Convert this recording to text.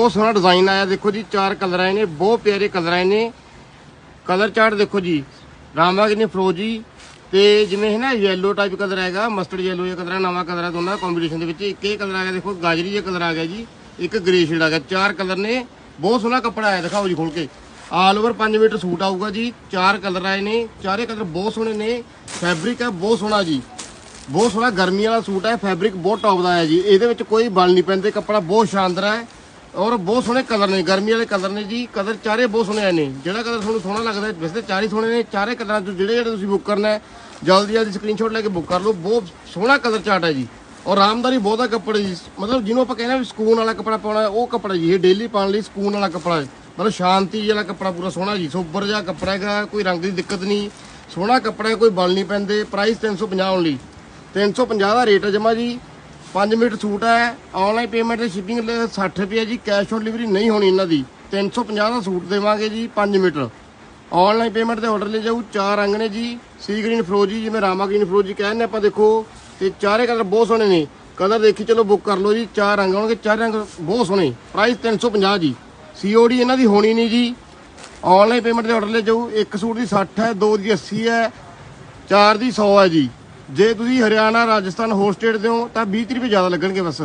ਬਹੁਤ ਸੋਹਣਾ ਡਿਜ਼ਾਈਨ ਆਇਆ, ਦੇਖੋ ਜੀ, ਚਾਰ ਕਲਰ ਆਏ ਨੇ, ਬਹੁਤ ਪਿਆਰੇ ਕਲਰ ਆਏ ਨੇ। ਕਲਰ ਚਾਰਟ ਦੇਖੋ ਜੀ, ਰਾਮਾ ਕਿਨੇ ਫਰੋਜੀ ਤੇ ਜਿਵੇਂ ਹੈ ਨਾ ਯੈਲੋ ਟਾਈਪ ਕਲਰ ਹੈਗਾ ਮਸਟਰਡ ਯੈਲੋ ਜਿਹਾ ਕਲਰ ਹੈ, ਨਵਾਂ ਕਲਰ ਹੈ, ਦੋਨਾਂ ਕੰਬੀਨੇਸ਼ਨ ਦੇ ਵਿੱਚ ਇੱਕ ਇਹ ਕਲਰ ਆ ਗਿਆ, ਦੇਖੋ, ਗਾਜਰੀ ਜਿਹਾ ਕਲਰ ਆ ਗਿਆ ਜੀ, ਇੱਕ ਗ੍ਰੇ ਸ਼ੇਡ ਆ ਗਿਆ, ਚਾਰ ਕਲਰ ਨੇ, ਬਹੁਤ ਸੋਹਣਾ ਕੱਪੜਾ ਆਇਆ, ਦਿਖਾਓ ਜੀ ਖੋਲ ਕੇ। ਆਲ ਓਵਰ 5 ਮੀਟਰ ਸੂਟ ਆਊਗਾ ਜੀ, ਚਾਰ ਕਲਰ ਆਏ ਨੇ, ਚਾਰੇ ਕਲਰ ਬਹੁਤ ਸੋਹਣੇ ਨੇ ਫੈਬਰਿਕ ਹੈ ਬਹੁਤ ਸੋਹਣਾ ਜੀ। ਬਹੁਤ ਸੋਹਣਾ ਗਰਮੀ ਵਾਲਾ ਸੂਟ ਹੈ ਫੈਬਰਿਕ ਬਹੁਤ ਟੌਪ ਦਾ ਆਇਆ ਜੀ, ਇਹਦੇ ਵਿੱਚ ਕੋਈ ਬਲ ਨਹੀਂ ਪੈਂਦੇ, ਕੱਪੜਾ ਬਹੁਤ ਸ਼ਾਨਦਾਰ ਹੈ ਔਰ ਬਹੁਤ ਸੋਹਣੇ ਕਲਰ ਨੇ ਗਰਮੀ ਵਾਲੇ ਕਲਰ ਨੇ ਜੀ। ਕਲਰ ਚਾਰੇ ਬਹੁਤ ਸੋਹਣੇ ਆਏ ਨੇ। ਜਿਹੜਾ ਕਲਰ ਤੁਹਾਨੂੰ ਸੋਹਣਾ ਲੱਗਦਾ ਵੈਸੇ ਤਾਂ ਚਾਰੇ ਸੋਹਣੇ ਨੇ। ਚਾਰੇ ਕਲਰਾਂ ਚੋਂ ਜਿਹੜੇ ਜਿਹੜੇ ਤੁਸੀਂ ਬੁੱਕ ਕਰਨਾ ਹੈ ਜਲਦੀ ਜਲਦੀ ਸਕਰੀਨਸ਼ਾਟ ਲੈ ਕੇ ਬੁੱਕ ਕਰ ਲਓ। ਬਹੁਤ ਸੋਹਣਾ ਕਲਰ ਚਾਰਟ ਹੈ ਜੀ। ਔਰ ਆਰਾਮਦਾਰੀ ਬਹੁਤ ਹੈ ਕੱਪੜੇ ਜੀ ਮਤਲਬ ਜਿਹਨੂੰ ਆਪਾਂ ਕਹਿੰਦੇ ਆ ਵੀ ਸਕੂਨ ਵਾਲਾ ਕੱਪੜਾ ਪਾਉਣਾ ਹੈ, ਉਹ ਕੱਪੜਾ ਜੀ। ਇਹ ਡੇਲੀ ਪਾਉਣ ਲਈ ਸਕੂਨ ਵਾਲਾ ਕੱਪੜਾ ਹੈ। ਮਤਲਬ ਸ਼ਾਂਤੀ ਵਾਲਾ ਕੱਪੜਾ ਪੂਰਾ ਸੋਹਣਾ ਜੀ। ਸੋਬਰ ਜਿਹਾ ਕੱਪੜਾ ਹੈਗਾ ਕੋਈ ਰੰਗ ਦੀ ਦਿੱਕਤ ਨਹੀਂ। ਸੋਹਣਾ ਕੱਪੜਾ ਕੋਈ ਬਲ ਨਹੀਂ ਪੈਂਦੇ। ਪ੍ਰਾਈਸ 350 ਓਨਲੀ 350 ਦਾ ਰੇਟ ਹੈ ਜਮਾ ਜੀ। 5 ਮੀਟਰ ਸੂਟ ਹੈ। ਆਨਲਾਈਨ ਪੇਮੈਂਟ ਤੇ ਸ਼ਿਪਿੰਗ 60 ਰੁਪਏ ਜੀ ਕੈਸ਼ ਔਨ ਡਿਲੀਵਰੀ ਨਹੀਂ ਹੋਣੀ ਇਹਨਾਂ ਦੀ। 350 ਦਾ ਸੂਟ ਦੇਵਾਂਗੇ ਜੀ 5 ਮੀਟਰ ਆਨਲਾਈਨ ਪੇਮੈਂਟ ਤੇ ਆਰਡਰ ਲੈ ਜਾਊ, ਚਾਰ ਰੰਗ ਨੇ ਜੀ ਸੀ ਗ੍ਰੀਨ ਫਰੋਜੀ ਜਿਵੇਂ ਰਾਮਾ ਗ੍ਰੀਨ ਫਰੋਜੀ ਕਹਿੰਦੇ ਆਪਾਂ ਦੇਖੋ। ਤੇ ਚਾਰੇ ਕਲਰ ਬਹੁਤ ਸੋਹਣੇ ਨੇ। ਕਲਰ ਦੇਖੀ ਚਲੋ ਬੁੱਕ ਕਰ ਲਓ ਜੀ, ਚਾਰ ਰੰਗ ਆਉਣਗੇ, ਚਾਰੇ ਰੰਗ ਬਹੁਤ ਸੋਹਣੇ। ਪ੍ਰਾਈਸ 350 ਜੀ। ਸੀਓਡੀ ਇਹਨਾਂ ਦੀ ਹੋਣੀ ਨਹੀਂ ਜੀ। ਆਨਲਾਈਨ ਪੇਮੈਂਟ ਤੇ ਆਰਡਰ ਲੈ ਜਾਊ, ਇੱਕ ਸੂਟ ਦੀ 60 ਹੈ, ਦੋ ਦੀ 80 ਹੈ, ਚਾਰ ਦੀ 100 ਹੈ ਜੀ। ਜੇ ਤੁਸੀਂ ਹਰਿਆਣਾ, ਰਾਜਸਥਾਨ ਹੋਰ ਸਟੇਟ ਦੇ ਹੋ, ਤਾਂ 20 ਤੀਹ ਰੁਪਏ ਜ਼ਿਆਦਾ ਲੱਗਣਗੇ ਬਸ।